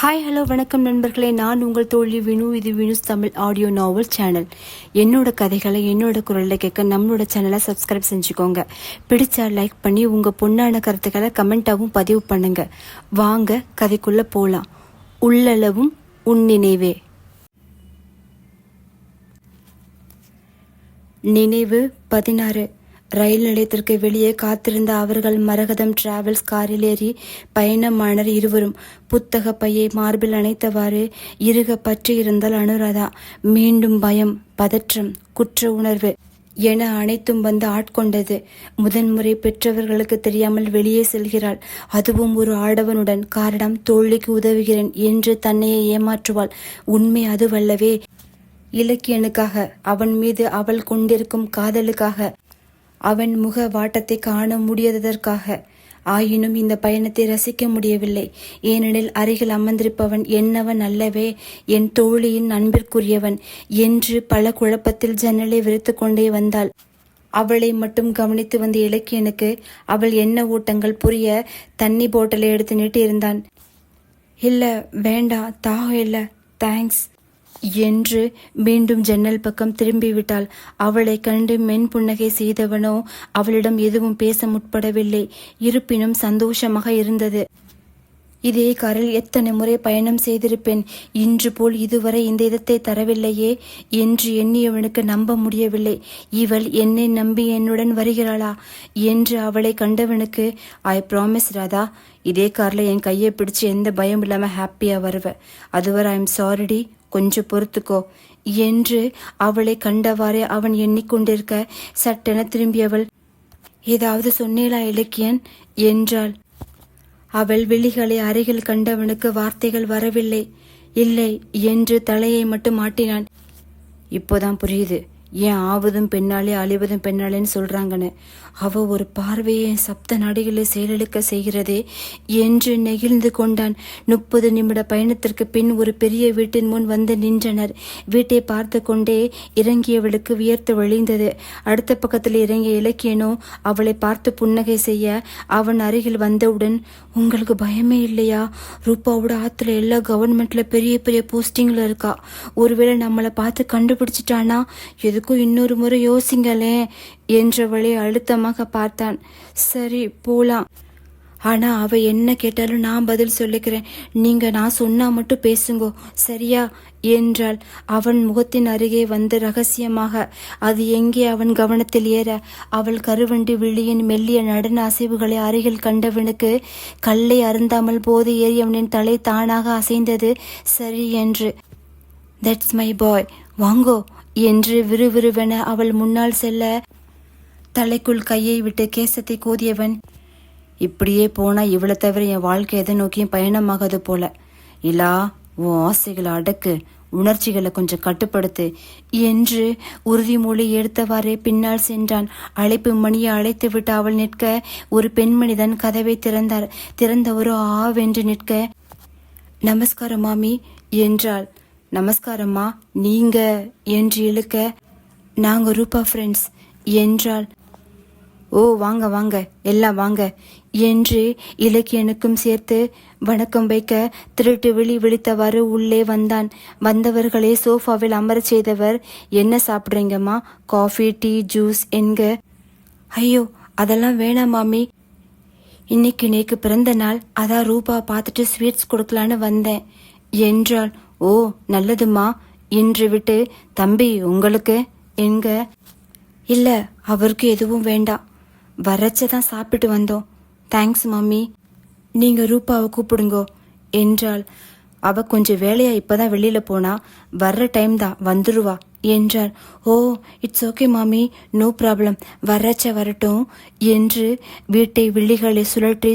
Hi hello வணக்கம் நண்பர்களே. நான் உங்கள் தோழி வினு. இது Vinu's Tamil audio novel channel என்னோட கதைகளை என்னோட குரலில் கேட்க நம்மளோட சேனலை சப்ஸ்கிரைப் செஞ்சுக்கோங்க. பிடிச்சா லைக் பண்ணி உங்கள் பொண்ணான கருத்துக்களை கமெண்ட்டாகவும் பதிவு பண்ணுங்க. வாங்க கதைக்குள்ளே போகலாம் உள்ளளவும் உன் நினைவே. நினைவு பதினாறு. ரயில் நிலையத்திற்கு வெளியே காத்திருந்த அவர்கள் மரகதம் டிராவல்ஸ் காரில் ஏறி பயணமானர் இருவரும். புத்தக பையை மார்பில் அணைத்தவாறு இருக பற்றி இருந்தால் அனுராதா மீண்டும் பயம் பதற்றம் குற்ற உணர்வு என அனைத்தும் வந்து ஆட்கொண்டது. முதன்முறை பெற்றவர்களுக்கு தெரியாமல் வெளியே செல்கிறாள். அதுவும் ஒரு ஆடவனுடன் காரணம் தோழிக்கு உதவுகிறேன் என்று தன்னையே ஏமாற்றுவாள். உண்மை அதுவல்லவே இலக்கியனுக்காக அவன் மீது அவள் கொண்டிருக்கும் காதலுக்காக. அவன் முக வாட்டத்தை காண முடியாததற்காக. ஆயினும் இந்த பயணத்தை ரசிக்க முடியவில்லை. ஏனெனில் அருகில் அமர்ந்திருப்பவன் என்னவன் அல்லவே? என் தோழியின் அன்பிற்குரியவன் என்று பல குழப்பத்தில் ஜன்னலை விரித்து கொண்டே வந்தாள். அவளை மட்டும் கவனித்து வந்த இலக்கியனுக்கு அவள் என்ன ஓட்டங்கள் புரிய தண்ணி போட்டலை எடுத்து நீட்டி இருந்தான் இல்ல வேண்டாம் தாகம் இல்ல தேங்க்ஸ் என்று மீண்டும் ஜன்னல் பக்கம் திரும்பிவிட்டாள். அவளை கண்டு மென் புன்னகை செய்தவனோ அவளிடம் எதுவும் பேச முற்படவில்லை. இருப்பினும் சந்தோஷமாக இருந்தது. இதே காரில் எத்தனை முறை பயணம் செய்திருப்பேன். இன்று போல் இதுவரை இந்த இதத்தை தரவில்லையே என்று எண்ணியவனுக்கு நம்ப முடியவில்லை. இவள் என்னை நம்பி என்னுடன் வருகிறாளா என்று அவளை கண்டவனுக்கு ஐ ப்ராமிஸ் ராதா இதே காரில் என் கையை பிடிச்சு எந்த பயம் இல்லாமல் ஹாப்பியாக வருவ. அதுவரை ஐ எம் சாரிடி கொஞ்சம் பொறுத்துக்கோ. என்று அவளை கண்டவாறே அவன் எண்ணிக்கொண்டிருக்க சட்டென திரும்பியவள் ஏதாவது சொன்னேலா இலக்கியன்? என்றாள். அவள் விழிகளை அருகில் கண்டவனுக்கு வார்த்தைகள் வரவில்லை. இல்லை என்று தலையை மட்டும் ஆட்டினான். இப்போதான் புரியுது. ஏன் ஆவதும் பெண்ணாலே அழிவதும் பெண்ணாலேன்னு சொல்றாங்கன்னு. அவ ஒரு பார்வையை சப்த நாடிகளை செயலிழக்க செய்கிறதே என்று நெகிழ்ந்து கொண்டான். முப்பது நிமிட பயணத்திற்கு பின் ஒரு பெரிய வீட்டின் முன் வந்து நின்றனர். வீட்டை பார்த்து கொண்டே இறங்கியவளுக்கு வியர்த்து வழிந்தது. அடுத்த பக்கத்தில் இறங்கிய இலக்கியனோ அவளை பார்த்து புன்னகை செய்ய அவன் அருகில் வந்தவுடன் உங்களுக்கு பயமே இல்லையா? ரூபாவோட ஆத்துல எல்லா கவர்மெண்ட்ல பெரிய பெரிய போஸ்டிங்ல இருக்கா? ஒருவேளை நம்மளை பார்த்து கண்டுபிடிச்சிட்டானா? எதுக்கும் இன்னொரு முறை யோசிங்களேன் என்றவளை அழுத்தமாக பார்த்தான். சரி போலாம். ஆனா அவ என்ன கேட்டாலும் நான் பதில் சொல்லிக்கிறேன். நீங்க நான் சொன்னா மட்டும் பேசுங்கோ. சரியா? என்றாள். அவன் முகத்தின் அருகே வந்து ரகசியமாக அது எங்கே அவன் கவனத்தில் ஏற? அவள் கருவண்டி விழியின் மெல்லிய நடன அசைவுகளை அருகில் கண்டவனுக்கு கல்லை அருந்தாமல் போது ஏறியவனின் தலை தானாக அசைந்தது. சரி என்று. தட்ஸ் மை பாய் வாங்கோ என்று விறுவிறுவென அவள் முன்னால் செல்ல தலைக்குள் கையை விட்டு கேசத்தை கோதியவன் இப்படியே போனா இவளை தவிர என் வாழ்க்கை எதை நோக்கியும் பயணமாகாது போல. இல்லா உன் ஆசைகளை அடக்கு உணர்ச்சிகளை கொஞ்சம் கட்டுப்படுத்து என்று உறுதிமொழி எடுத்தவாறே பின்னால் சென்றான். அழைப்பு மணியை அழைத்து விட்டு அவள் நிற்க ஒரு பெண்மணிதான் கதவை திறந்தார். திறந்தவரோ ஆவென்று நிற்க நமஸ்காரம் மாமி என்றாள். நமஸ்காரம்மா நீங்க என்று இழுக்க நாங்க ரூபா ஃப்ரெண்ட்ஸ் என்றாள். ஓ வாங்க வாங்க எல்லாம் வாங்க. என்று இலக்கியனுக்கும் சேர்த்து வணக்கம் வைக்க திருட்டு விழி விழித்தவாறு உள்ளே வந்தான். வந்தவர்களே சோஃபாவில் அமர செய்தவர் என்ன சாப்பிட்றீங்கம்மா? காஃபி டீ ஜூஸ் என்க. ஐயோ அதெல்லாம் வேணாம் மாமி. இன்னைக்கு நேக்கு பிறந்த நாள். அதான் ரூபா பார்த்துட்டு ஸ்வீட்ஸ் கொடுக்கலான்னு வந்தேன். என்றாள். ஓ நல்லதுமா என்று விட்டு தம்பி உங்களுக்கு? எங்க இல்ல அவருக்கு எதுவும் வேண்டாம். வரச்சதான் சாப்பிட்டு வந்தோம். Thanks mummy. நீங்க ரூபாவை கூப்பிடுங்கோ. என்றாள். அவ கொஞ்சம் வேலையா இப்பதான் வெளியில போனா வர்ற டைம் தான் வந்துருவா என்றார் ஓ இட்ஸ் ஓகே மாமி நோ ப்ராப்ளம் வரச்ச வரட்டும் என்று வீட்டை விழிகளை சுழற்றி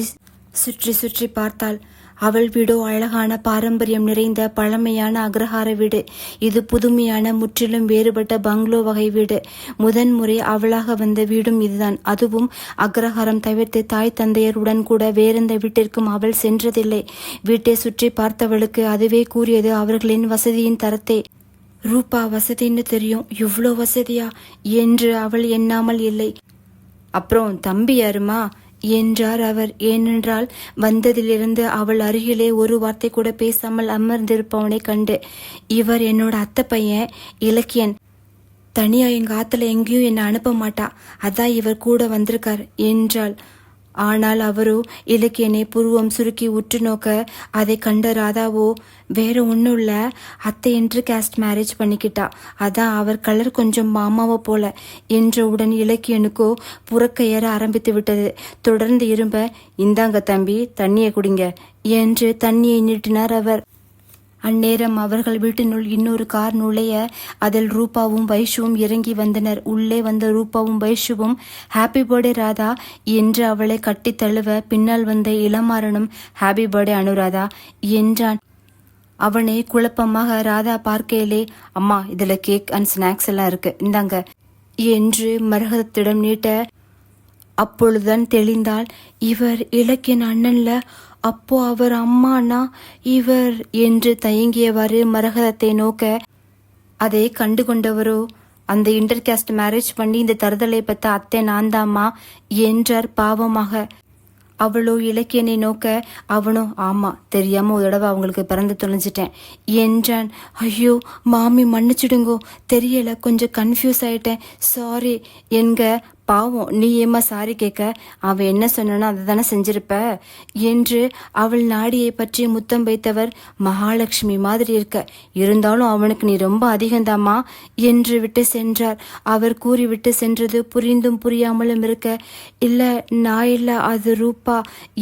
சுற்றி சுற்றி பார்த்தாள். அவள் வீடோ அழகான பாரம்பரியம் நிறைந்த பழமையான அக்ரஹார வீடு. இது புதுமையான முற்றிலும் வேறுபட்ட பங்களோ வகை வீடு. முதன்முறை அவளாக வந்த வீடும் இதுதான். அதுவும் அக்ரஹாரம் தவிர்த்து தாய் தந்தையருடன் கூட வேறெந்த வீட்டிற்கும் அவள் சென்றதில்லை. வீட்டை சுற்றி பார்த்தவளுக்கு அதுவே கூறியது அவர்களின் வசதியின் தரத்தை. ரூபா வசதின்னு தெரியும். இவ்வளோ வசதியா? என்று அவள் எண்ணாமல் இல்லை. அப்புறம் தம்பி யாருமா? என்றார் அவர். ஏனென்றால் வந்ததிலிருந்து அவள் அருகிலே ஒரு வார்த்தை கூட பேசாமல் அமர்ந்திருப்பவனை கண்டு இவர் என்னோட அத்தை பையன் இலக்கியன். தனியா எங்க ஆத்துல எங்கேயும் என்னை அனுப்ப மாட்டா. அதான் இவர் கூட வந்திருக்கார் என்றாள். ஆனால் அவரோ இலக்கியனை புருவம் சுருக்கி உற்று நோக்க அதை கண்ட ராதாவோ வேற ஒன்றும் இல்ல அத்தை என்று கேஸ்ட் மேரேஜ் பண்ணிக்கிட்டா. அதான் அவர் கலர் கொஞ்சம் மாமாவை போல என்றவுடன் இலக்கியனுக்கோ புறக்க ஏற ஆரம்பித்து விட்டது. தொடர்ந்து இரும்ப இந்தாங்க தம்பி தண்ணியை குடிங்க என்று தண்ணியை நீட்டினார் அவர். அந்நேரம் அவர்கள் வீட்டினுள் இன்னொரு கார் நுழைய அதில் ரூபாவும் வைஷுவும் இறங்கி வந்தனர். உள்ளே வந்த ரூபாவும் வைஷுவும் ஹாப்பி பர்த்டே ராதா என்று அவளை கட்டித் தழுவ பின்னால் வந்த இளமாறனும் ஹாப்பி பர்த்டே அனுராதா என்றான். அவனை குழப்பமாக ராதா பார்க்கையிலே அம்மா இதுல கேக் அண்ட் ஸ்நாக்ஸ் எல்லாம் இருக்கு இந்தாங்க என்று மரகதத்திடம் நீட்ட அப்பொழுதுதான் தெளிந்தால் இவர் இலக்கியன் அண்ணன்ல அப்போ அவர் அம்மானா இவர் என்று தயங்கியவாறு மரகதத்தை நோக்க அதை கண்டு கொண்டவரோ அந்த இன்டர்காஸ்ட் மேரேஜ் பண்ணி இந்த தருதலை பெற்ற அத்தை நான்தாம்மா? என்றார் பாவமாக. அவளோ இலக்கியனை நோக்க அவனோ? ஆமா தெரியாம ஒரு தடவை அவங்களுக்கு பிறந்து தொலைஞ்சிட்டேன். என்றான். ஐயோ மாமி மன்னிச்சிடுங்கோ. தெரியல கொஞ்சம் கன்ஃபியூஸ் ஆயிட்டேன். சாரி என்க பாவம் நீ ஏம்மா சாரி கேட்க? அவ என்ன சொன்னா அதை தானே செஞ்சிருப்ப? என்று அவள் நாடியை பற்றி முத்தம் வைத்தவர் மகாலட்சுமி மாதிரி இருக்க. இருந்தாலும் அவனுக்கு நீ ரொம்ப அதிகந்தாம்மா என்று விட்டு சென்றார். அவர் கூறிவிட்டு சென்றது புரிந்தும் புரியாமலும் இருக்க இல்ல நான் இல்ல அது ரூபா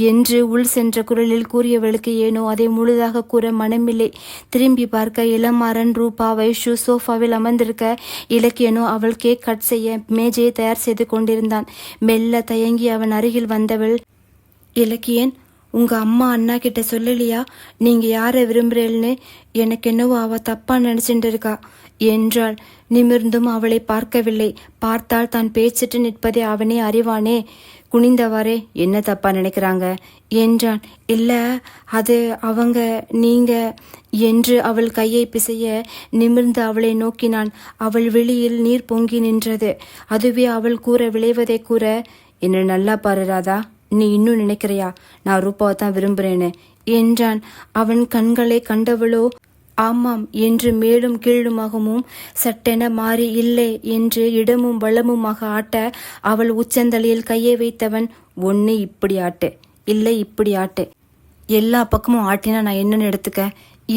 என்று உள் சென்ற குரலில் கூறியவளுக்கு ஏனோ அதை முழுதாக கூற மனமில்லை. திரும்பி பார்க்க இளமாறன் ரூபா வைஷு சோஃபாவில் அமர்ந்திருக்க இலக்கியனோ அவள் கேக் கட் செய்ய மேஜையை தயார் செய்து கொண்டிருந்தான். மெல்ல தயங்கி அவன் அருகில் வந்தவள் இலக்கியன் உங்க அம்மா அண்ணா கிட்ட சொல்லலையா? நீங்க யாரை விரும்புறேன்னு எனக்கு என்னவோ அவ தப்பா நினைச்சிட்டு இருக்கா என்றாள். நிமிர்ந்தும் அவளை பார்க்கவில்லை. பார்த்தால் தான் பேச்சிட்டு நிற்பதை அவனே அறிவானே. குனிந்தவாறே என்ன தப்பா நினைக்கிறாங்க? என்றான். இல்ல அது அவங்க நீங்க என்று அவள் கையை பிசைய நிமிர்ந்து அவளை நோக்கினான் அவள் வெளியில் நீர் பொங்கி நின்றது. அதுவே அவள் கூற விளைவதை கூற என்ன நல்லா பாரு ராதா. நீ இன்னும் நினைக்கிறியா? நான் ரூபாவை தான் விரும்புறேன்னு. என்றான். அவன் கண்களை கண்டவளோ ஆமாம் என்று மேலும் கீழுமாகவும் சட்டென மாறி இல்லை என்று இடமும் வளமுமாக ஆட்ட அவள் உச்சந்தலையில் கையை வைத்தவன் ஒன்னு இப்படி ஆட்டு இல்லை இப்படி ஆட்டு. எல்லா பக்கமும் ஆட்டினா நான் என்னன்னு எடுத்துக்க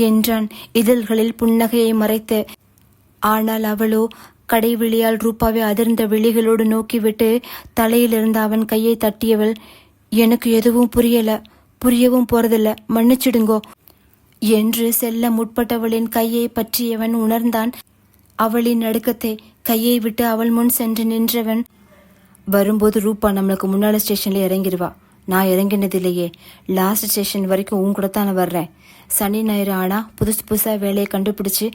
என்றான் இதழ்களில் புன்னகையை மறைத்து. ஆனால் அவளோ கடைவிழியால் ரூபாவை அதிர்ந்த விழிகளோடு நோக்கிவிட்டு தலையிலிருந்து அவன் கையை தட்டியவள் எனக்கு எதுவும் புரியல புரியவும் போறதில்ல மன்னிச்சிடுங்கோ. என்று செல்ல முற்பட்டவளின் கையை பற்றியவன் உணர்ந்தான். அவளின் நடுக்கத்தை கையை விட்டு அவள் முன் சென்று நின்றவன் வரும்போது ரூபா நம்மளுக்கு முன்னால ஸ்டேஷன்ல இறங்கிடுவா நான் இறங்கினதில்லையே. லாஸ்ட் ஸ்டேஷன் வரைக்கும் உன் கூட தான் வர்றேன். சனி ஞாயிறு ஆனா புதுசு புதுசாக வேலையை கண்டுபிடிச்சி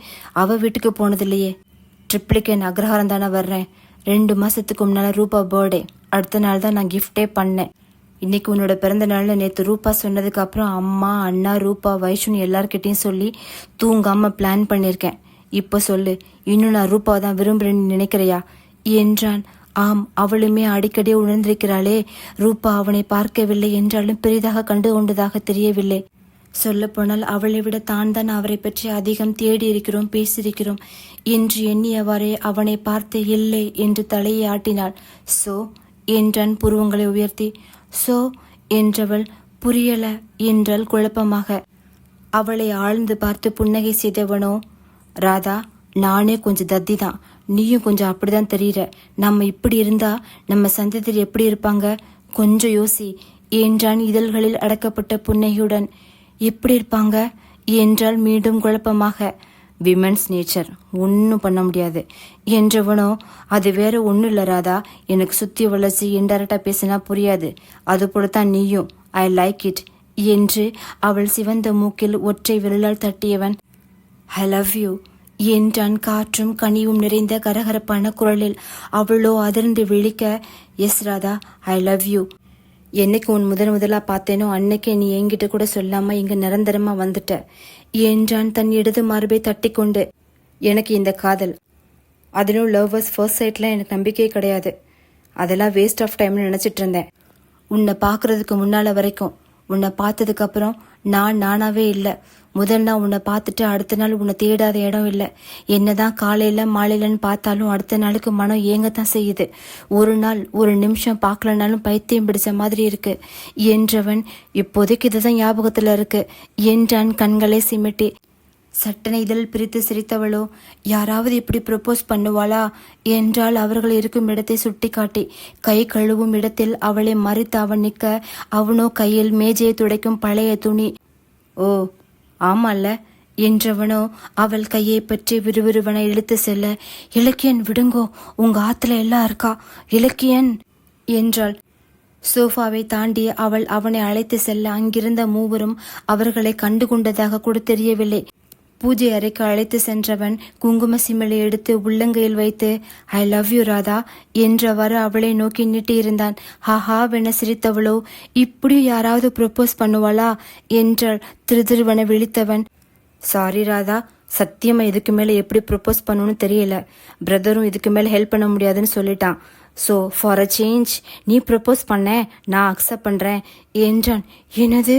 அவ வீட்டுக்கு போனதில்லையே. ட்ரிப்ளிகேன் அக்ரஹாரம் தானே வர்றேன். ரெண்டு மாசத்துக்கு முன்னால ரூபா பர்த்டே அடுத்த நாள் தான் நான் கிஃப்டே பண்ணேன். இன்னைக்கு உன்னோட பிறந்த நாளில் நேத்து ரூபா சொன்னதுக்கு அப்புறம் அம்மா அண்ணா ரூபா வைஷுன்னு எல்லார்கிட்டயும் சொல்லி தூங்காம பிளான் பண்ணியிருக்கேன் இப்ப சொல்லு இன்னும் நான் ரூபா தான் விரும்புறேன்னு நினைக்கிறையா? என்றான். ஆம் அவளுமே அடிக்கடி உணர்ந்திருக்கிறாளே ரூபா அவனை பார்க்கவில்லை என்றாலும் பெரிதாக கண்டு கொண்டதாக தெரியவில்லை. சொல்லப்போனால் அவளை விட தான் தான் அவரை பற்றி அதிகம் தேடி இருக்கிறோம் பேசியிருக்கிறோம் என்று எண்ணியவாறே அவனை பார்த்து இல்லை என்று தலையை ஆட்டினாள். சோ என்றான் புருவங்களை உயர்த்தி. சோ என்றவள் புரியல என்றாள் குழப்பமாக. அவளை ஆழ்ந்து பார்த்து புன்னகை செய்தவனோ ராதா நானே கொஞ்சம் தத்தி தான் நீயும் கொஞ்சம் அப்படிதான் தெரியுற. நம்ம இப்படி இருந்தா நம்ம சந்ததியர் எப்படி இருப்பாங்க? கொஞ்சம் யோசி என்றான் இதழ்களில் அடக்கப்பட்ட புன்னகையுடன். எப்படி இருப்பாங்க? என்றால் மீண்டும் குழப்பமாக. Women's nature. ஒன்றும் பண்ண முடியாது. என்றவனோ அது வேற ஒன்றும் இல்லை ராதா. எனக்கு சுற்றி வளர்ச்சி இன்டெரக்டாக பேசினா புரியாது. அது தான் நீயும். ஐ லைக் இட் என்று அவள் சிவந்த மூக்கில் ஒற்றை விரலால் தட்டியவன் ஐ லவ் யூ என்றான் காற்றும் கனியும் நிறைந்த கரகரப்பான குரலில். அவளோ அதிர்ந்து விழிக்க yes Radha. I love you என்னைக்கு உன் முதன் முதலாக பார்த்தேனோ அன்னைக்கே நீ என்கிட்ட கூட சொல்லாமல் இங்கே நிரந்தரமாக வந்துட்ட. என்றான் தன் இடது மார்பை தட்டிக்கொண்டு எனக்கு இந்த காதல். அதிலும் லவ்வர்ஸ் ஃபர்ஸ்ட் சைட்லாம் எனக்கு நம்பிக்கையே கிடையாது. அதெல்லாம் வேஸ்ட் ஆஃப் டைம்னு நினச்சிட்டு இருந்தேன். உன்னை பார்க்கறதுக்கு முன்னால் வரைக்கும் உன்னை பார்த்ததுக்கு அப்புறம் நான் நானாவே இல்லை. முதல் நாள் உன்னை பார்த்துட்டு அடுத்த நாள் உன்னை தேடாத இடம் இல்லை. என்னதான் காலையில மாலையிலன்னு பார்த்தாலும் அடுத்த நாளுக்கு மனம் ஏங்கத்தான் செய்யுது. ஒரு நாள் ஒரு நிமிஷம் பார்க்கலனாலும் பைத்தியம் பிடிச்ச மாதிரி இருக்கு. என்றவன் இப்போதைக்கு இதுதான் ஞாபகத்துல இருக்கு. என்றான் கண்களை சிமிட்டி. சட்டனை இதழ் பிரித்து சிரித்தவளோ? யாராவது இப்படி ப்ரப்போஸ் பண்ணுவாளா? என்றால் அவர்கள் இருக்கும் இடத்தை சுட்டிக்காட்டி. கை கழுவும் இடத்தில் அவளை மறித்து அவன் நிற்க அவனோ கையில் மேஜையை துடைக்கும் பழைய துணி. ஓ ஆமால்ல என்றவனோ அவள் கையை பற்றி விறுவிறுவனை இழுத்து செல்ல இலக்கியன் விடுங்கோ உங்க ஆத்துல எல்லாம் இருக்கா? இலக்கியன் என்றாள். சோஃபாவை தாண்டி அவள் அவனை அழைத்து செல்ல அங்கிருந்த மூவரும் அவர்களை கண்டு கொண்டதாக கூட தெரியவில்லை. பூஜை அறைக்கு அழைத்து சென்றவன் குங்கும சிமிழை எடுத்து உள்ளங்கையில் வைத்து ஐ லவ் யூ ராதா என்றவாறு அவளை நோக்கி நீட்டியிருந்தான். ஹாஹாவென சிரித்தவளோ இப்படி யாராவது ப்ரொப்போஸ் பண்ணுவாளா? என்றாள் திருதிருவன விழித்தவன். சாரி ராதா சத்தியமா இதுக்கு மேல எப்படி ப்ரொப்போஸ் பண்ணணும்னு தெரியல. பிரதரும் இதுக்கு மேல ஹெல்ப் பண்ண முடியாதுன்னு சொல்லிட்டான். ஸோ ஃபார் அ சேஞ்ச் நீ ப்ரப்போஸ் பண்ண நான் அக்செப்ட் பண்ணுறேன் என்றான். எனது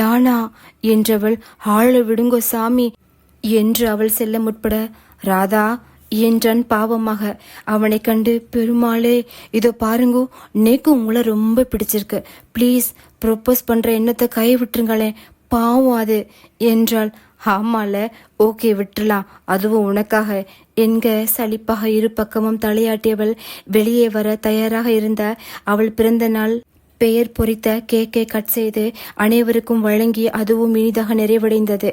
நானா? என்றவள். ஆள விடுங்கோ சாமி. என்று அவள் செல்ல முற்பட ராதா என்றான் பாவமாக. அவனை கண்டு பெருமாளே இதோ பாருங்கோ நேக்கு உங்களை ரொம்ப பிடிச்சிருக்கு. ப்ளீஸ் ப்ரொப்போஸ் பண்ணுற எண்ணத்தை கை விட்டுருங்களேன். பாவம் அது. என்றாள். ஆமால ஓகே விட்டுலாம் அதுவும் உனக்காக. என்க சலிப்பாக இரு பக்கமும் தலையாட்டியவள் வெளியே வர தயாராக இருந்த அவள் பிறந்த நாள் பெயர் பொறித்த கேக்கை கட் செய்து அனைவருக்கும் வழங்கி அதுவும் இனிதாக நிறைவடைந்தது.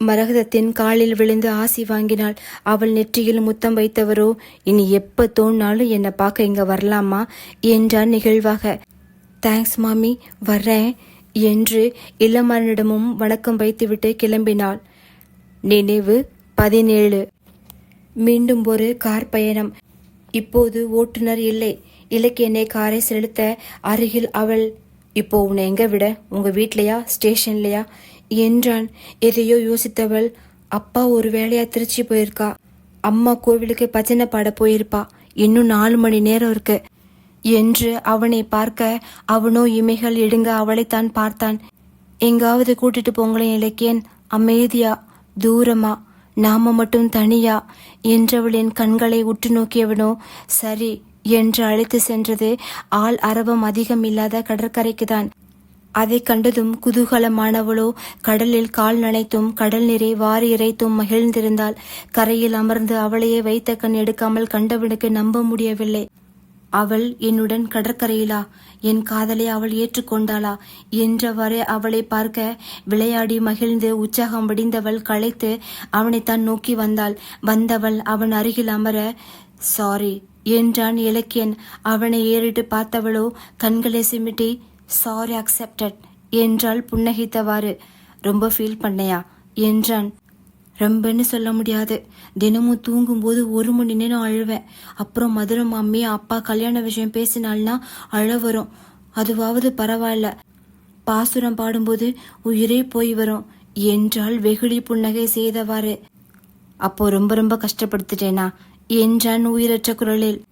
மரகதத்தின் காலில் விழுந்து ஆசி வாங்கினாள். அவள் நெற்றியில் முத்தம் வைத்தவரோ இனி எப்ப தோணினாலும் என்னை பார்க்க இங்க வரலாமா? என்றார் நிகழ்வாக. தேங்க்ஸ் மாமி வர்றேன் என்று இளமரனிடமும் வணக்கம் வைத்துவிட்டு கிளம்பினாள். நினைவு பதினேழு. மீண்டும் ஒரு கார் பயணம். இப்போது ஓட்டுநர் இல்லை. இலக்கியனை காரை செலுத்த அருகில் அவள் இப்போ உன்னை எங்க விட? உங்க வீட்லயா? ஸ்டேஷன்லயா? என்றான். எதையோ யோசித்தவள் அப்பா ஒரு வேலையா திருச்சி போயிருக்கா. அம்மா கோவிலுக்கு பஜனை பாட போயிருப்பா. இன்னும் நாலு மணி நேரம் இருக்கு. என்று அவனை பார்க்க அவனோ இமைகள் எடுங்க அவளைத்தான் பார்த்தான். எங்காவது கூட்டிட்டு போங்களேன் இலக்கியன். அமைதியா தூரமா. நாம மட்டும் தனியா. என்றவளின் கண்களை உற்று நோக்கியவனோ சரி என்று அழைத்து சென்றது ஆள் அரவம் அதிகம் இல்லாத கடற்கரைக்குதான். அதை கண்டதும் குதூகலமானவளோ கடலில் கால் நனைத்தும் கடல் நீரை வாரி இறைத்தும் மகிழ்ந்திருந்தாள். கரையில் அமர்ந்து அவளையே வைத்த கண் எடுக்காமல் கண்டவனுக்கு நம்ப முடியவில்லை. அவள் என்னுடன் கடற்கரையிலா? என் காதலை அவள் ஏற்றுக்கொண்டாளா என்றவாறே அவளை பார்க்க விளையாடி மகிழ்ந்து உற்சாகம் வடிந்தவள் களைத்து அவனைத்தான் நோக்கி வந்தாள். வந்தவள் அவன் அருகில் அமர சாரி என்றான் இலக்கியன். அவனை ஏறிட்டு பார்த்தவளோ கண்களை சிமிட்டி சாரி அக்செப்டட் என்றால் புன்னகைத்தவாறு. ரொம்ப ஃபீல் பண்ணையா? என்றான். ரொம்பன்னு சொல்ல முடியாது. தினமும் தூங்கும்போது ஒரு மணி நேரம் அழுவேன். அப்புறம் மதுரை மாமி அப்பா கல்யாண விஷயம் பேசினால்னா அழ வரும். அதுவாவது பரவாயில்ல. பாசுரம் பாடும்போது உயிரே போய் வரும் என்றால் வெகுளி புன்னகை செய்தவாறு. அப்போ ரொம்ப ரொம்ப கஷ்டப்படுத்திட்டேனா? என்றான் உயிரற்ற குரலில்.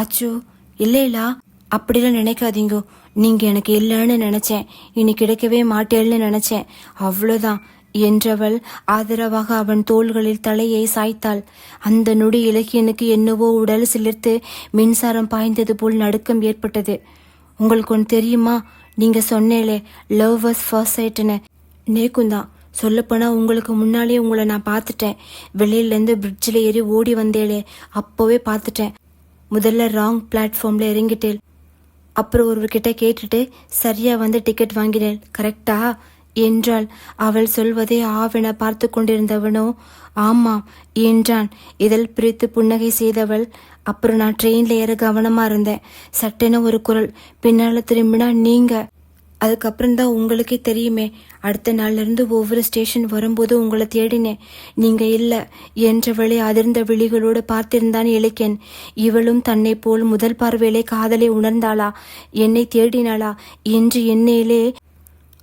அச்சோ இல்லைலா. அப்படிலாம் நினைக்காதீங்கோ. நீங்க எனக்கு இல்லைன்னு நினைச்சேன். இனி கிடைக்கவே மாட்டேன்னு நினைச்சேன். அவ்வளோதான் என்றவள் ஆதரவாக அவன் தோள்களில் தலையை சாய்த்தாள். அந்த நொடி இலக்கியனுக்கு என்னவோ உடல் சிலிர்த்து மின்சாரம் பாய்ந்தது போல் நடுக்கம் ஏற்பட்டது. உங்களுக்கு ஒன்று தெரியுமா? நீங்க சொன்னேலே லவ் வாஸ் ஃபர்ஸ்ட் சைட்டுன்னு நேக்குந்தான் சொல்லப்போனால் சொல்லப்போனா உங்களுக்கு முன்னாலே உங்களை நான் பார்த்துட்டேன். வெளியிலேருந்து பிரிட்ஜில் ஏறி ஓடி வந்தேளே அப்போவே பார்த்துட்டேன். முதல்ல ராங் பிளாட்ஃபார்ம்ல இறங்கிட்டேன் அப்புறம் ஒருவர்கிட்ட கேட்டுட்டு சரியா வந்து டிக்கெட் வாங்கினேன். கரெக்டா என்றாள். அவள் சொல்வதை ஆவென பார்த்து கொண்டிருந்தவனோ? ஆமாம் என்றான். இதழ் பிரித்து புன்னகை செய்தவள். அப்புறம் நான் ட்ரெயின்ல ஏற கவனமா இருந்தேன். சட்டென ஒரு குரல். பின்னால திரும்பினா நீங்க. அதுக்கப்புறம் தான் உங்களுக்கே தெரியுமே அடுத்த நாள்லேருந்து ஒவ்வொரு ஸ்டேஷன் வரும்போது உங்களை தேடினேன் நீங்க இல்ல வழி அதிர்ந்த விழிகளோடு பார்த்திருந்தான் இலக்கியன். இவளும் தன்னை போல் முதல் பார்வையிலே காதலை உணர்ந்தாளா? என்னை தேடினாளா? என்று எண்ணையிலே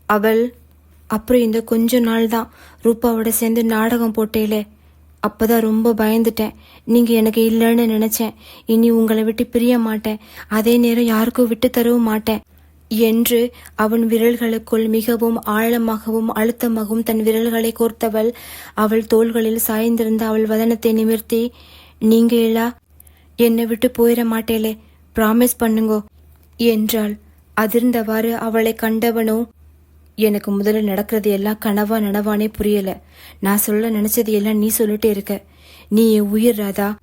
அவள் அப்புறம் இந்த கொஞ்ச நாள் தான் ரூபாவோட சேர்ந்து நாடகம் போட்டேலே. அப்போதான் ரொம்ப பயந்துட்டேன். நீங்கள் எனக்கு இல்லைன்னு நினச்சேன். இனி உங்களை விட்டு பிரிய மாட்டேன். அதே நேரம் யாருக்கும் விட்டு தரவும் மாட்டேன். என்று அவன் விரல்களுக்குள் மிகவும் ஆழமாகவும் அழுத்தமாகவும் தன் விரல்களை கோர்த்தவள். அவள் தோள்களில் சாய்ந்திருந்த அவள் வதனத்தை நிமிர்த்தி நீங்க எல்லா என்னை விட்டு போயிட மாட்டேலே ப்ராமிஸ் பண்ணுங்கோ என்றாள். அதிர்ந்தவாறு அவளை கண்டவனோ எனக்கு முதல்ல நடக்கிறது எல்லாம் கனவா நனவானே புரியல. நான் சொல்ல நினைச்சது எல்லாம் நீ சொல்லிட்டே இருக்க. நீ என் உயிர் ராதா.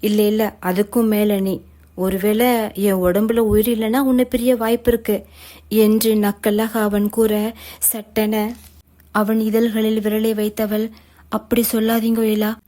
இல்ல இல்ல அதுக்கும் மேல நீ. ஒருவேளை என் உடம்புல உயிர் இல்லைன்னா உன்னை பிரிய வாய்ப்பு இருக்கு என்று நக்கல்லாக அவன் கூற சட்டென அவன் இதழ்களில் விரலை வைத்தவள். அப்படி சொல்லாதீங்க இல்லா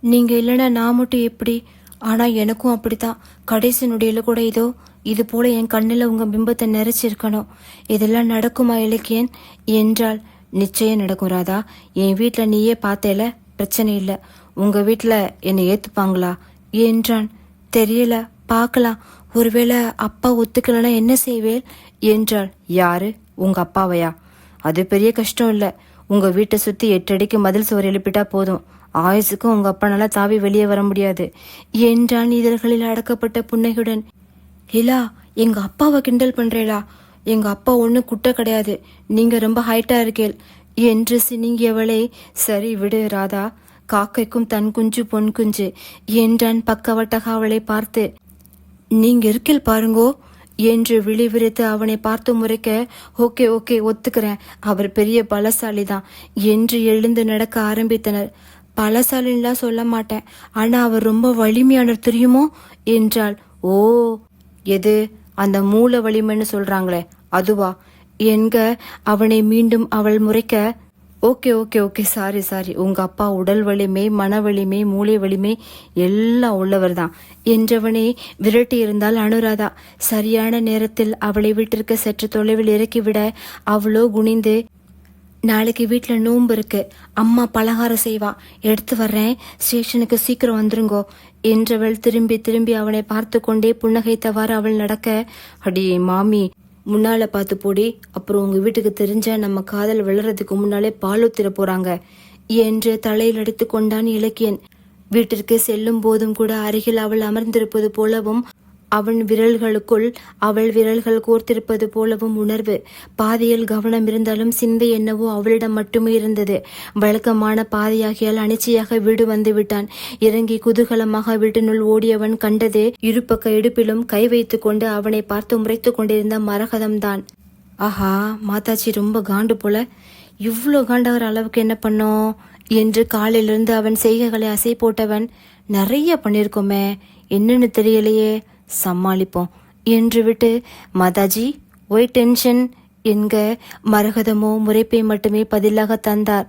நீங்க இல்லைன்னா நான் மட்டும் எப்படி? ஆனா எனக்கும் அப்படித்தான். கடைசி நொடியில கூட இதோ இது போல என் கண்ணில் உங்க பிம்பத்தை நிறைச்சிருக்கணும். இதெல்லாம் நடக்குமா இலக்கியன்? என்றால் நிச்சயம் நடக்கும் ராதா. என் வீட்ல நீயே பார்த்தேல? பிரச்சனை இல்ல. உங்க வீட்ல என்னை ஏத்துப்பாங்களா? என்றான். தெரியல. பார்க்கலாம். ஒருவேளை அப்பா ஒத்துக்கலனா என்ன செய்வேன்? என்றாள். யாரு? உங்க அப்பாவையா? அது பெரிய கஷ்டம் இல்லை. உங்க வீட்டை சுத்தி எட்டடிக்கு மதில் சுவர் எழுப்பிட்டா போதும். ஆயுசுக்கும் உங்க அப்பனால தாவி வெளியே வர முடியாது. என்றான் இதழ்களில் அடக்கப்பட்ட புன்னையுடன் இலா எங்க அப்பாவை கிண்டல் பண்றேலா. எங்க அப்பா ஒண்ணு குட்டை கிடையாது. நீங்க ரொம்ப ஹைட்டா இருக்கேள் என்று சினிங்கியவளே சரி விடு ராதா. காக்கைக்கும் தன் குஞ்சு பொன் குஞ்சு. என்றான் பக்கவட்டகாவளை பார்த்து. நீங்க இருக்கில் பாருங்கோ என்று விழிவிரித்து அவனை பார்த்து முறைக்க ஓகே ஓகே ஒத்துக்கிறேன். அவர் பெரிய பலசாலி தான் என்று எழுந்து நடக்க ஆரம்பித்தனர். பலசாலின்லாம் சொல்ல மாட்டேன். ஆனா அவர் ரொம்ப வலிமையானவர் தெரியுமோ? என்றாள். ஓ எது? அந்த மூல வலிமைன்னு சொல்றாங்களே அதுவா? என்க அவனை மீண்டும் அவள் முறைக்க okay okay okay sorry sorry. உங்க அப்பா உடல் வலிமை மன வலிமை மூளை வலிமை எல்லாம் உள்ளவர் தான். என்றவனே விரட்டி இருந்தால் அனுராதா சரியான நேரத்தில் அவளை வீட்டிற்கு சற்று தொலைவில் இறக்கிவிட அவளோ குனிந்து நாளைக்கு வீட்டில் நோன்பு இருக்கு. அம்மா பலகாரம் செய்வா. எடுத்து வர்றேன். ஸ்டேஷனுக்கு சீக்கிரம் வந்துருங்கோ. என்றவள் திரும்பி திரும்பி அவனை பார்த்து கொண்டே புன்னகைத்தவாறு அவள் நடக்க அடி மாமி முன்னால பார்த்து போடி. அப்புறம் உங்க வீட்டுக்கு தெரிஞ்ச நம்ம காதல் வளர்றதுக்கு முன்னாலே பாலூத்திர போறாங்க. என்று தலையில் அடித்து கொண்டான் இலக்கியன். வீட்டிற்கு செல்லும் போதும் கூட அருகில் அவள் அமர்ந்திருப்பது போலவும் அவன் விரல்களுக்குள் அவள் விரல்கள் கோர்த்திருப்பது போலவும் உணர்வு. பாதையில் கவனம் இருந்தாலும் சிந்தை என்னவோ அவளிடம் மட்டுமே இருந்தது. வழக்கமான பாதையாகியால் அனிச்சையாக வீடு வந்து விட்டான். இறங்கி குதூகலமாக வீட்டினுள் ஓடியவன் கண்டது இருபக்க இடுப்பிலும் கை வைத்துக் கொண்டு அவனை பார்த்து முறைத்துக் கொண்டிருந்த மரகதம்தான். ஆஹா மாதாச்சி ரொம்ப காண்டு போல. இவ்வளோ காண்டாகிற அளவுக்கு என்ன பண்ணோம்? என்று காலிலிருந்து அவன் செய்கைகளை அசை போட்டவன் நிறைய பண்ணியிருக்கோமே என்னன்னு தெரியலையே. சமாளிப்போம். என்று விட்டு மாதாஜி ஒய் டென்ஷன் என்க மரகதமோ முறைப்பை மட்டுமே பதிலாக தந்தார்.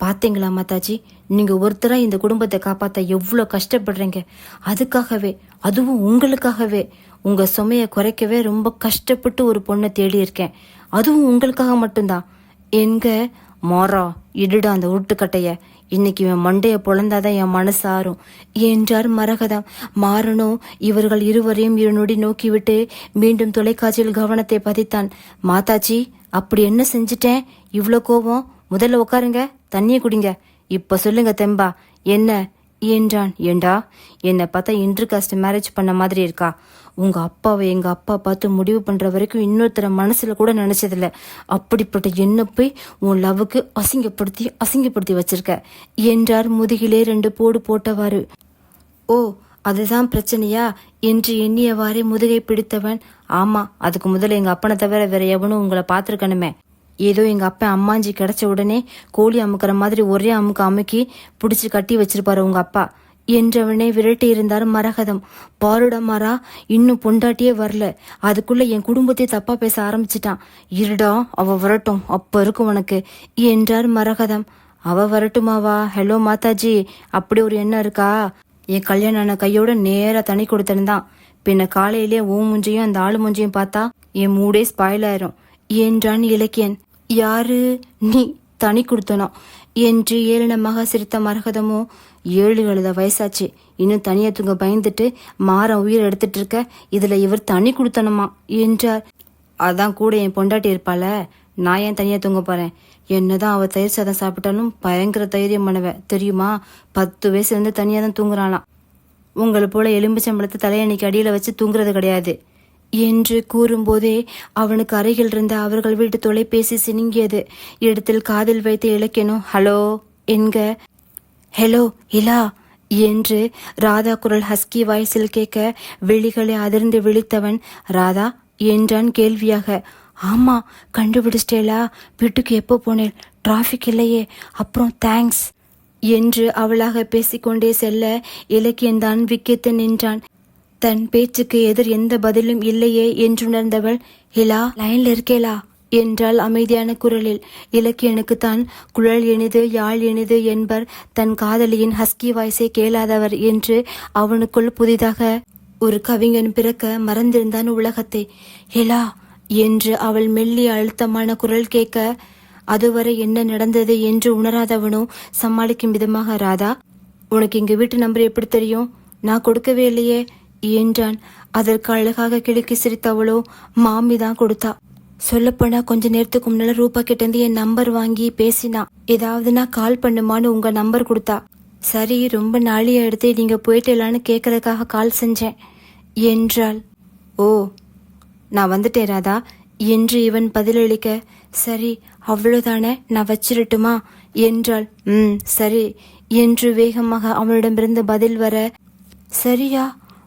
பாத்தீங்களா மாதாஜி நீங்க ஒருத்தரா இந்த குடும்பத்தை காப்பாத்த எவ்வளோ கஷ்டப்படுறீங்க? அதுக்காகவே அதுவும் உங்களுக்காகவே. உங்க சுமையை குறைக்கவே ரொம்ப கஷ்டப்பட்டு ஒரு பொண்ணை தேடி இருக்கேன் அதுவும் உங்களுக்காக மட்டும்தான். என்க மோரா இடுடா அந்த உருட்டுக்கட்டைய. இன்னைக்கு இவன் மண்டைய பொழந்தாதான் என் மனசு ஆறும். என்றார் மரகதம். மாறனும் இவர்கள் இருவரையும் இரு நொடி நோக்கிவிட்டு மீண்டும் தொலைக்காட்சியில் கவனத்தை பதித்தான். மாதாஜி அப்படி என்ன செஞ்சிட்டேன்? இவ்வளோ கோபம். முதல்ல உட்காருங்க தண்ணிய குடிங்க. இப்ப சொல்லுங்க தெம்பா என்ன? என்றான். ஏண்டா என்னை பார்த்தா இன்ட்ரு காஸ்ட் மேரேஜ் பண்ண மாதிரி இருக்கா? உங்கள் அப்பாவை எங்கள் அப்பா பார்த்து முடிவு பண்ணுற வரைக்கும் இன்னொருத்தர மனசில் கூட நினச்சதில்ல. அப்படிப்பட்ட என்ன போய் உன் லவ்வுக்கு அசிங்கப்படுத்தி அசிங்கப்படுத்தி வச்சிருக்க. என்றார் முதுகிலே ரெண்டு போடு போட்டவாறு. ஓ அதுதான் பிரச்சனையா? என்று எண்ணியவாறே முதுகை பிடித்தவன் ஆமா அதுக்கு முதல்ல எங்க அப்பனை தவிர வேற எவனும் உங்களை பார்த்துருக்கணுமே. ஏதோ எங்க அப்பா அம்மாஞ்சி கிடைச்ச உடனே கோழி அமுக்கிற மாதிரி ஒரே அமுக்கு அமுக்கி பிடிச்சி கட்டி வச்சிருப்பாரு உங்க அப்பா. என்றவனே விரட்டி இருந்தார் மரகதம் பாருடமாரா இன்னும் பொண்டாட்டியே வரல. அதுக்குள்ள என் குடும்பத்தை தப்பா பேச ஆரம்பிச்சிட்டான். இருடா அவ வரட்டும் அப்ப இருக்கும் உனக்கு என்றார் மரகதம். அவ வரட்டுமாவா? ஹலோ மாதாஜி அப்படி ஒரு எண்ணம் இருக்கா? என் கல்யாணம் ஆன கையோட நேரா தனி கொடுத்திருந்தான் பின்ன காலையிலே ஓ மூஞ்சியும் அந்த ஆளு மூஞ்சியும் பார்த்தா என் மூடே ஸ்பாயில் ஆயிரும் என்றான் இலக்கியன். யாரு? நீ தனி கொடுத்தனோ? என்று ஏளனமாக சிரித்த மரகதமோ ஏழு எழுத வயசாச்சு. இன்னும் தனியா தூங்க பயந்துட்டு மாறம் உயிர் எடுத்துட்டு இருக்க. இதுல இவர் தனி கொடுத்தனுமா? என்றார். அதான் கூட என் பொண்டாட்டி இருப்பாள. நான் ஏன் தனியா தூங்க போறேன்? என்னதான் அவ தயிர் சாதம் சாப்பிட்டாலும் பயங்கர தைரியம் பண்ணுவ. தெரியுமா? பத்து வயசுல இருந்து தனியா தான் தூங்குறாளாம். உங்களை போல எலும்பு சம்பளத்தை தலையணைக்கு அடியில வச்சு தூங்குறது கிடையாது. என்று கூறும்போதே அவனுக்கு அருகில் இருந்த அவர்கள் வீட்டு தொலைபேசி சினிங்கியது. இடத்தில் காதில் வைத்து இலக்கியனும் ஹலோ என்க ஹலோ இலா என்று ராதா குரல் ஹஸ்கி வாய்ஸில் கேட்க விழிகளை அதிர்ந்து விழித்தவன் ராதா என்றான் கேள்வியாக. ஆமா கண்டுபிடிச்சிட்டேலா. வீட்டுக்கு எப்போ போனேன்? டிராஃபிக் இல்லையே. அப்புறம் தேங்க்ஸ் என்று அவளாக பேசிக்கொண்டே செல்ல இலக்கியந்தான் விக்கித்து நின்றான். தன் பேச்சுக்கு எதிர் எந்த பதிலும் இல்லையே என்றுணர்ந்தவள் ஹிலா லைன்ல இருக்கேலா. என்றால் அமைதியான குரலில் இலக்கியனுக்குத்தான் குழல் இனிது யாழ் இனிது என்பர் தன் காதலியின் ஹஸ்கி வாய்ஸை கேளாதவர் என்று அவனுக்குள் புதிதாக ஒரு கவிஞன் பிறக்க மறந்திருந்தான் உலகத்தை. ஹெலா என்று அவள் மெல்லிய அழுத்தமான குரல் கேட்க அதுவரை என்ன நடந்தது என்று உணராதவனோ சமாளிக்கும் விதமாக ராதா உனக்கு எங்க வீட்டு நம்பர் எப்படி தெரியும்? நான் கொடுக்கவே இல்லையே என்றான். அதற்கு அழகாக கிழக்கி சிரித்தவளோ மாமி தான் கொடுத்தா. சொல்லப்போனா கொஞ்ச நேரத்துக்கு முன்னால ரூபா கிட்ட இருந்து என் நம்பர் வாங்கி பேசினா. ஏதாவதுனா கால் பண்ணுமான்னு உங்க நம்பர் கொடுத்தா. சரி ரொம்ப நாளியாக எடுத்து நீங்க போயிட்டலான்னு கேட்கறதுக்காக கால் செஞ்சேன். என்றாள். ஓ நான் வந்துட்டேன் ராதா. என்று இவன் பதிலளிக்க சரி அவ்வளவுதானே நான் வச்சிரட்டுமா? என்றாள். ம் சரி. என்று வேகமாக அவனிடமிருந்து பதில் வர சரியா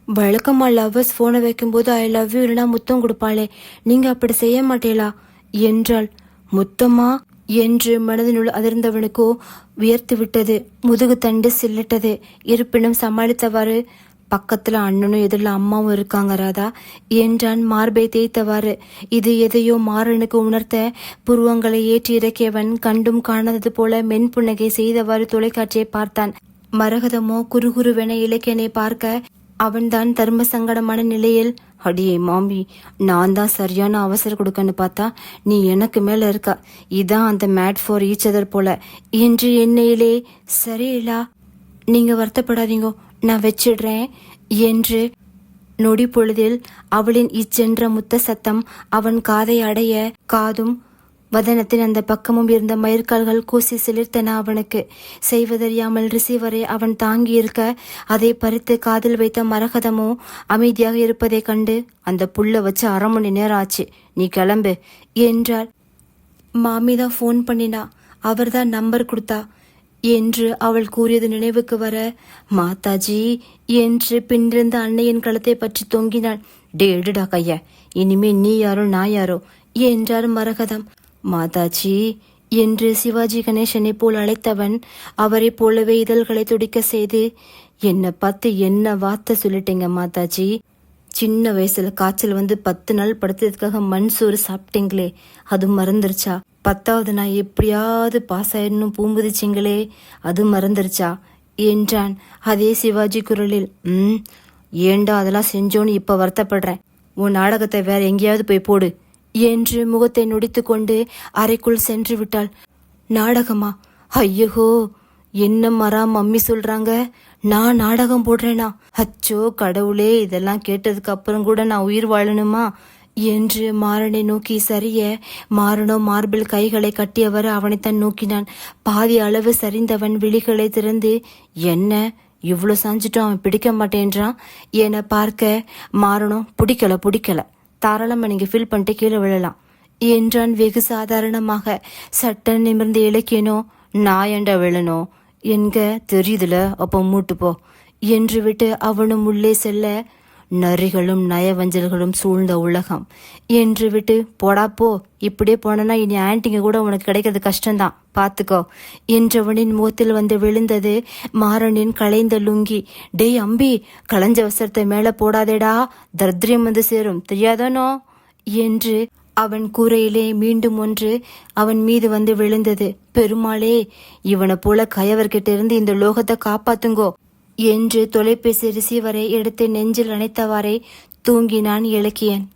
வழக்கமா லவ்வர்ஸ் போனை வைக்கும்போது ஐ லவ் யூ இல்லைனா முத்தம் கொடுப்பாளே. நீங்க அப்படி செய்ய மாட்டேலா என்றாள். முத்தமா? என்று மனதினுள் அதிர்ந்தவனுக்கோ உயர்த்து விட்டது. முதுகு தண்டு சில்லிட்டது இருப்பினும் சமாளித்தவாறு பக்கத்துல அண்ணனும் எதிரில் அம்மாவும் இருக்காங்க ராதா என்றான் மார்பை தேய்த்தவாறு. இது எதையோ மாறனுக்கு உணர்த்த புருவங்களை ஏற்றி இறக்கியவன் கண்டும் காணாதது போல மென்புன்னகை செய்தவாறு தொலைக்காட்சியை பார்த்தான். மரகதமோ குறுகுருவென இலக்கியனை பார்க்க அவன்தான் தர்ம சங்கடமான நிலையில். அடியே மாமி நான் தான் சரியான அவசரம் கொடுக்கன்னு பார்த்தா நீ எனக்கு மேல இருக்கா. இதான் அந்த மேட் ஃபார் ஈச் அதர் போல. என்று என்னையிலே சரியில்லா நீங்க வருத்தப்படாதீங்க நான் வச்சிடுறேன் என்று நொடி பொழுதில் அவளின் இச்சென்ற முத்த சத்தம் அவன் காதை அடைய காதும் வதனத்தின் அந்த பக்கமும் இருந்த மயிர்கால்கள் கூசி சிலிர்த்தன அவனுக்கு. செய்வதறியாமல் ரிசீவரை அவன் தாங்கி இருக்க அதை பறித்து காதில் வைத்த மரகதமோ அமைதியாக இருப்பதைக் கண்டு அந்த புல்லை வச்சு அரை மணி நேரம் ஆச்சு நீ கிளம்பு என்றாள். மாமி தான் ஃபோன் பண்ணினா அவர்தான் நம்பர் கொடுத்தா என்று அவள் கூறியது நினைவுக்கு வர மாதாஜி என்று பின்னிருந்த அன்னையின் கழுத்தை பற்றி தொங்கினாள். டே எடுடா கைய இனிமே நீ யாரோ நான் யாரோ என்றார் மரகதம். மாதாஜி என்று சிவாஜி கணேசனை போல் அழைத்தவன் அவரைப் போலவே இதழ்களை துடிக்க செய்து என்னை பார்த்து என்ன வார்த்தை சொல்லிட்டீங்க மாதாஜி? சின்ன வயசுல காய்ச்சல் வந்து பத்து நாள் படுத்ததுக்காக மண் சோறு சாப்பிட்டீங்களே அது மறந்துருச்சா? பத்தாவது நான் எப்படியாவது பாஸ் ஆயிடணும் பூம்புதிச்சிங்களே அது மறந்துருச்சா? என்றான். அதே சிவாஜி குரலில் ம் ஏண்டா அதெல்லாம் செஞ்சோன்னு இப்ப வருத்தப்படுறேன். உன் நாடகத்தை வேற எங்கேயாவது போய் போடு. என்று முகத்தை நொடித்துக்கொண்டு அறைக்குள் சென்று விட்டாள். நாடகமா? ஐயோ என்ன மரா மம்மி சொல்றாங்க? நான் நாடகம் போடுறேனா? அச்சோ கடவுளே இதெல்லாம் கேட்டதுக்கு அப்புறம் கூட நான் உயிர் வாழணுமா? என்று மாறனை நோக்கி சரிய மாறனோ மார்பிள் கைகளை கட்டியவர் அவனைத்தான் நோக்கினான். பாதி அளவு சரிந்தவன் விழிகளை திறந்து என்ன? இவ்வளோ சாஞ்சிட்டும் அவன் பிடிக்க மாட்டேன்றான்? என பார்க்க மாறனும் பிடிக்கல பிடிக்கல. தாராளமாக நீங்கள் ஃபீல் பண்ணிட்டு கீழே விழலாம். என்றான் வெகு சாதாரணமாக. சட்டன் நிமிர்ந்து இலக்கியனோ நாயண்ட விழணும் என்க தெரியுதுல அப்போ மூட்டு போ என்று விட்டு அவனும் உள்ளே செல்ல நரிகளும் நயவஞ்சல்களும் சூழ்ந்த உலகம். என்று விட்டு போடாப்போ இப்படியே போனனா இனி ஆன்ட்டிங்க கூட உனக்கு கிடைக்கிறது கஷ்டம்தான். பாத்துக்கோ. என்றவனின் முகத்தில் வந்து விழுந்தது மாறனின் களைந்த லுங்கி. டேய் அம்பி களைஞ்ச அவசரத்தை மேல போடாதேடா. தர்திரியம் வந்து சேரும். தெரியாதானோ? என்று அவன் கூரையிலே மீண்டும் ஒன்று அவன் மீது வந்து விழுந்தது. பெருமாளே இவனை போல கயவர்கிட்ட இருந்து இந்த லோகத்தை காப்பாத்துங்கோ. என்று தொலைபேசி ரிசீவரை எடுத்து நெஞ்சில் அணைத்தவாறே தூங்கினான் இலக்கியன்.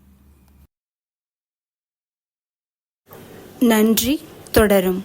நன்றி தொடரும்.